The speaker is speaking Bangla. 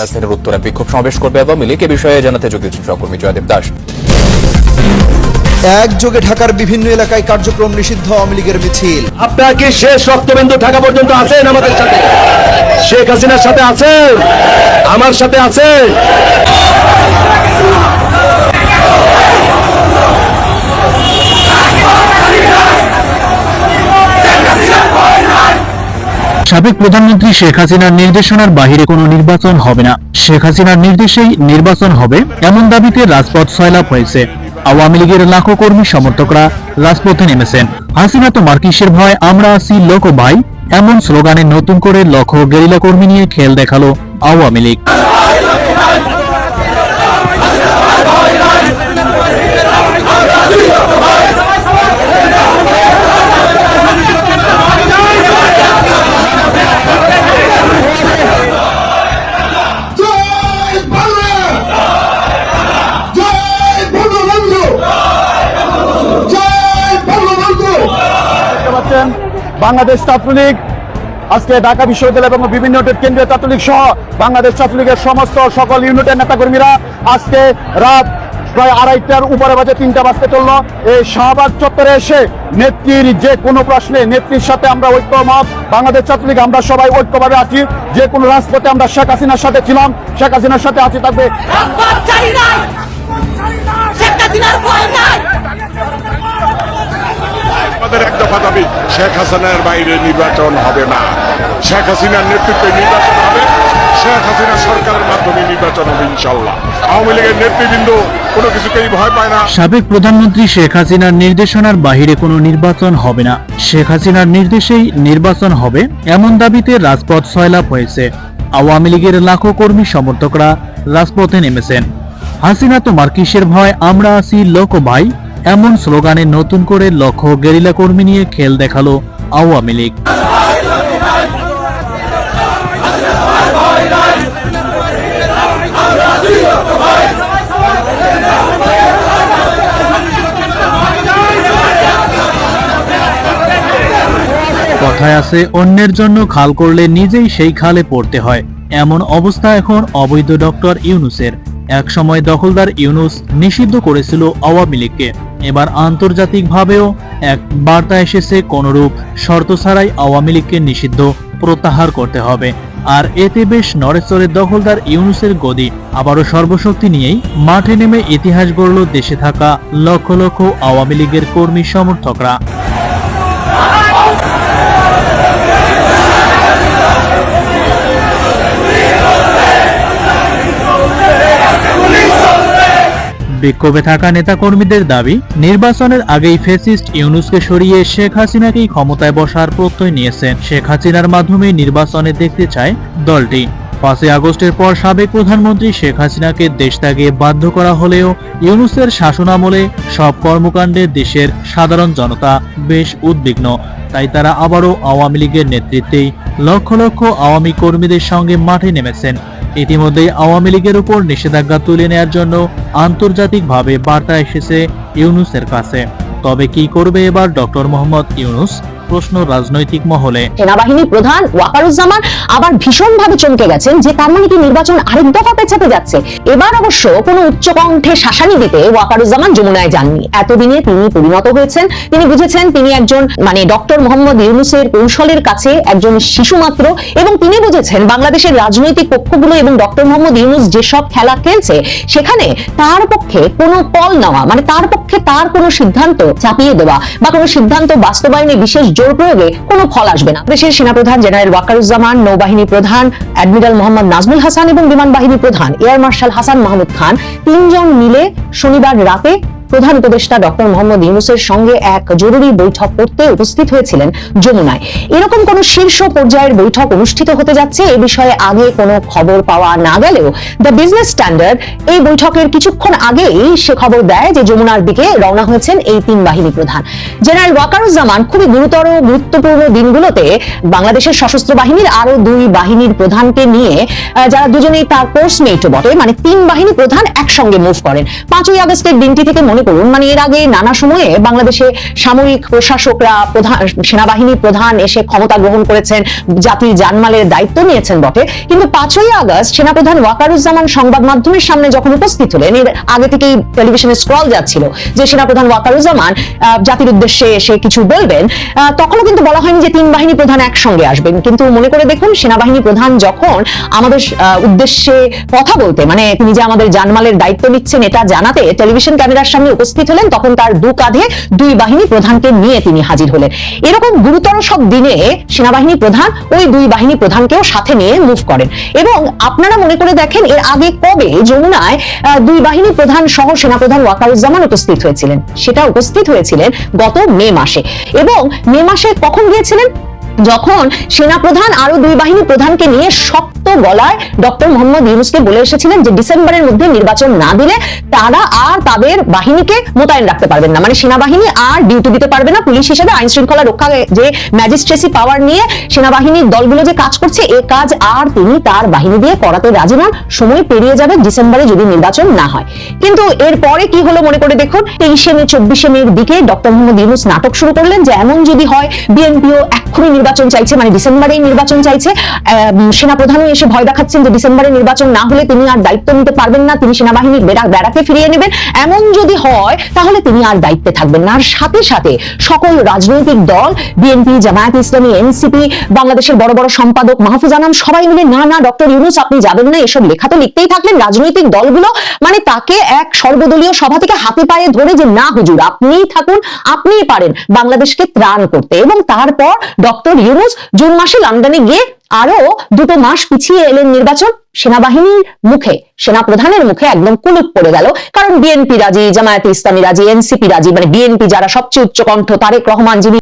রাজধানীর উত্তরে বিক্ষোভ সমাবেশ করবে আওয়ামী লীগ। এ বিষয়ে জানাতে যোগ দিচ্ছেন সহকর্মী জয়দেব দাস। একযোগে ঢাকার বিভিন্ন এলাকায় কার্যক্রম নিষিদ্ধ আওয়ামী লীগের মিছিল। আপনারা কি শেষ রক্তবিন্দু ঢাকা পর্যন্ত আছেন আমাদের সাথে? শেখ হাসিনার সাথে আছেন আমার সাথে আছেন সাবেক প্রধানমন্ত্রী শেখ হাসিনার নির্দেশনার বাহিরে কোনো নির্বাচন হবে না। শেখ হাসিনার নির্দেশেই নির্বাচন হবে এমন দাবিতে রাজপথ সয়লাভ হয়েছে। আওয়ামী লীগের লাখো কর্মী সমর্থকরা রাজপথে নেমেছেন। হাসিনা তো মার্কিসের ভয়, আমরা আছি লোক ভাই, এমন স্লোগানে নতুন করে লক্ষ গেরিলা কর্মী নিয়ে খেল দেখাল আওয়ামী লীগ। বাংলাদেশ ছাত্রলীগ, আজকে ঢাকা বিশ্ববিদ্যালয় এবং বিভিন্ন কেন্দ্রীয় ছাত্রলীগ সহ বাংলাদেশ ছাত্রলীগের সমস্ত সকল ইউনিটের নেতাকর্মীরা আজকে রাত প্রায় আড়াইটার উপরে বাজে তিনটা বাজতে চলল। এই শাহবাগ চত্বরে এসে নেত্রীর যে কোনো প্রশ্নে নেত্রীর সাথে আমরা ঐক্যমত। বাংলাদেশ ছাত্রলীগ, আমরা সবাই ঐক্যভাবে আছি। যে কোনো রাজপথে আমরা শেখ হাসিনার সাথে ছিলাম, শেখ হাসিনার সাথে আছি থাকবে। আমাদের এক দফা দাবি শেখ হাসিনার বাইরে নির্বাচন হবে না। শেখ হাসিনার নেতৃত্বে নির্বাচন হবে। শেখ হাসিনা সরকারের মাধ্যমে নির্বাচন হবে ইনশাল্লাহ আওয়ামী লীগের নেতৃবৃন্দ কোনো কিছুকেই ভয় পায় না। সাবেক প্রধানমন্ত্রী শেখ হাসিনার নির্দেশনার বাহিরে কোনো নির্বাচন হবে না। শেখ হাসিনার নির্দেশেই নির্বাচন হবে এমন দাবিতে রাজপথ সয়লাভ হয়েছে। আওয়ামী লীগের লাখো কর্মী সমর্থকরা রাজপথে নেমেছেন। হাসিনা তো মার্কিসের ভয়? আমরা আছি লোক ভাই এমন স্লোগানে নতুন করে লক্ষ গেরিলা কর্মী নিয়ে খেল দেখাল আওয়ামী লীগ। কথায় আছে, অন্যের জন্য খাল করলে নিজেই সেই খালে পড়তে হয়। এমন অবস্থা এখন অবৈধ ডক্টর ইউনুসের। এক সময় দখলদার ইউনুস নিষিদ্ধ করেছিল আওয়ামী লীগকে। এবার আন্তর্জাতিকভাবেও এক বার্তা এসেছে, কোনরূপ শর্ত ছাড়াই আওয়ামী লীগকে নিষিদ্ধ প্রত্যাহার করতে হবে। আর এতে বেশ নড়েচড়ে দখলদার ইউনুসের গদি। আবারও সর্বশক্তি নিয়েই মাঠে নেমে ইতিহাস গড়ল দেশে থাকা লক্ষ লক্ষ আওয়ামী লীগের কর্মী সমর্থকরা। বিক্ষোভে থাকা নেতাকর্মীদের দাবি, নির্বাচনের আগেই ফেসিস্ট ইউনুসকে সরিয়ে শেখ হাসিনাকেই ক্ষমতায় বসার প্রত্যয় নিয়েছেন। শেখ হাসিনার মাধ্যমে নির্বাচনে দেখতে চায় দলটি। পাঁচই আগস্টের পর সাবেক প্রধানমন্ত্রী শেখ হাসিনাকে দেশ ত্যাগে বাধ্য করা হলেও ইউনুসের শাসনামলে সব কর্মকাণ্ডে দেশের সাধারণ জনতা বেশ উদ্বিগ্ন। তাই তারা আবারও আওয়ামী লীগের নেতৃত্বেই লক্ষ লক্ষ আওয়ামী কর্মীদের সঙ্গে মাঠে নেমেছেন। ইতিমধ্যেই আওয়ামী লীগের উপর নিষেধাজ্ঞা তুলে নেয়ার জন্য আন্তর্জাতিকভাবে বার্তা এসেছে ইউনুসের কাছে। তবে কি করবে এবার ডক্টর মোহাম্মদ ইউনুস? প্রশ্ন রাজনৈতিক মহলে। সেনাবাহিনী প্রধান ওয়াকারুজ্জামান আবার ভীষণ ভাবে চমকে গেছেন যে তার মানে কি নির্বাচন আরেক দফা পেছাতে যাচ্ছে। এবার অবশ্য কোনো উচ্চ কণ্ঠে শাসানি দিতে ওয়াকারুজ্জামান যমুনায় যাননি। এতদিনে তিনি পরিণত হয়েছেন। তিনি বুঝেছেন তিনি একজন মানে ডক্টর মোহাম্মদ ইউনুসের কৌশলের কাছে একজন শিশু মাত্র এবং তিনি বুঝেছেন বাংলাদেশের রাজনৈতিক পক্ষগুলো এবং ডক্টর মোহাম্মদ ইউনুস যেসব খেলা খেলছে, সেখানে তার পক্ষে কোনো পল নেওয়া মানে তার পক্ষে তার কোনো সিদ্ধান্ত চাপিয়ে দেওয়া বা কোনো সিদ্ধান্ত বাস্তবায়নে বিশেষ জোর প্রয়োগে কোনো ফল আসবে না। দেশের সেনাপ্রধান জেনারেল ওয়াকারুজ্জামান নৌবাহিনী প্রধান অ্যাডমিরাল মোহাম্মদ নাজমুল হাসান এবং বিমান বাহিনী প্রধান এয়ার মার্শাল হাসান মাহমুদ খান তিনজন মিলে শনিবার রাতে প্রধান উপদেষ্টা ডক্টর মোহাম্মদ ইউনুসের সঙ্গে এক জরুরি বৈঠক করতে উপস্থিত হয়েছিলেন যমুনায়। এরকম কোন শীর্ষ পর্যায়ের বৈঠক অনুষ্ঠিত হতে যাচ্ছে এ বিষয়ে আগে কোনো খবর পাওয়া না গেলেও দ্য বিজনেস স্ট্যান্ডার্ড এই বৈঠকের কিছুক্ষণ আগেই সে খবর দেয় যে যমুনার দিকে রওনা হয়েছেন এই তিন বাহিনী প্রধান। জেনারেল ওয়াকারুজ্জামান খুবই গুরুতর গুরুত্বপূর্ণ দিনগুলোতে বাংলাদেশের সশস্ত্র বাহিনীর আরও দুই বাহিনীর প্রধানকে নিয়ে যারা দুজনেই তার কোর্সমেটও বটে মানে তিন বাহিনী প্রধান একসঙ্গে মুভ করেন। পাঁচই আগস্টের দিনটি থেকে মনে মনে করুন মানে এর আগে নানা সময়ে বাংলাদেশে সামরিক প্রশাসকরা, প্রধান সেনাবাহিনী প্রধান এসে ক্ষমতা গ্রহণ করেছেন, জাতির জানমালের দায়িত্ব নিয়েছেন বটে। কিন্তু পাঁচই আগস্ট সেনাপ্রধান ওয়াকারুজ্জামান সংবাদ মাধ্যমের সামনে যখন উপস্থিত হলেন, এর আগে থেকেই টেলিভিশনে স্ক্রল যাচ্ছিল যে সেনাপ্রধান ওয়াকারুজ্জামান জাতির উদ্দেশ্যে এসে কিছু বলবেন। তখনও কিন্তু বলা হয়নি যে তিন বাহিনী প্রধান একসঙ্গে আসবেন। কিন্তু মনে করে দেখুন, সেনাবাহিনী প্রধান যখন আমাদের উদ্দেশ্যে কথা বলতে মানে তিনি যে আমাদের জানমালের দায়িত্ব নিচ্ছেন এটা জানাতে টেলিভিশন ক্যামেরার সামনে উপস্থিত হলেন, তখন তার দু কাঁধে দুই বাহিনী প্রধানকে নিয়ে তিনি হাজির হলেন। এরকম গুরুতর সব দিনে সেনাবাহিনী প্রধান ওই দুই বাহিনী প্রধানকেও সাথে নিয়ে মুভ করেন। এবং আপনারা মনে করে দেখেন, এর আগে কবে যমুনায় দুই বাহিনী প্রধান সহ সেনাপ্রধান ওয়াকারুজ্জামান উপস্থিত হয়েছিলেন? সেটা উপস্থিত হয়েছিলেন গত মে মাসে। এবং মে মাসে কখন গিয়েছিলেন? যখন সেনাপ্রধান আরও দুই বাহিনী প্রধানকে নিয়ে শক্ত গলায় ডক্টর মোহাম্মদ ইউনুসকে বলে এসেছিলেন যে ডিসেম্বরের মধ্যে নির্বাচন না দিলে তারা আর তাদের বাহিনীকে মোতায়েন রাখতে পারবেন না। মানে সেনাবাহিনী আর ডিউটি দিতে পারবে না। পুলিশ হিসেবে আইন শৃঙ্খলা রক্ষা যে ম্যাজিস্ট্রেসি পাওয়ার নিয়ে সেনাবাহিনীর দলগুলো যে কাজ করছে, এ কাজ আর তিনি তার বাহিনী দিয়ে করাতে রাজি নন। সময় পেরিয়ে যাবে ডিসেম্বরে যদি নির্বাচন না হয়। কিন্তু এরপরে কি হলো মনে করে দেখুন? তেইশে মে, চব্বিশে মের দিকে ডক্টর মোহাম্মদ ইউনুস নাটক শুরু করলেন যে এমন যদি হয়, বিএনপিও এক্ষুনি নির্বাচন চাইছে মানে ডিসেম্বরেই নির্বাচন চাইছে সেনাপ্রধানও এসে ভয় দেখাচ্ছেন যে ডিসেম্বরে নির্বাচন না হলে তিনি আর দায়িত্ব নিতে পারবেন না, তিনি সেনাবাহিনীর বেড়া বেড়াকে ফিরিয়ে নেবেন। এমন যদি হয়, তাহলে তিনি আর দায়িত্বে থাকবেন না। আর সাথে সাথে সকল রাজনৈতিক দল, বিএনপি, জামায়াত ইসলামী, এনসিপি, বাংলাদেশের বড় বড় সম্পাদক মাহফুজ আনাম, সবাই মিলে না না, ডক্টর ইউনুস, আপনি যাবেন না, এসব লেখা তো লিখতেই থাকলেন রাজনৈতিক দলগুলো। মানে তাকে এক সর্বদলীয় সভা থেকে হাতে পায়ে ধরে যে, না, হুজুর, আপনিই থাকুন, আপনিই পারেন বাংলাদেশকে ত্রাণ করতে। এবং তারপর ডক্টর ইউনুস জুন মাসে লন্ডনে গিয়ে আরও দুটো মাস পিছিয়ে এলেন নির্বাচন সেনাবাহিনীর মুখে। সেনা প্রধানের মুখে একদম কুলুপ পড়ে গেল। কারণ বিএনপি রাজি, জামায়াতে ইসলামী রাজি, এনসিপি রাজি মানে বিএনপি যারা সবচেয়ে উচ্চকণ্ঠ, তারেক রহমান যিনি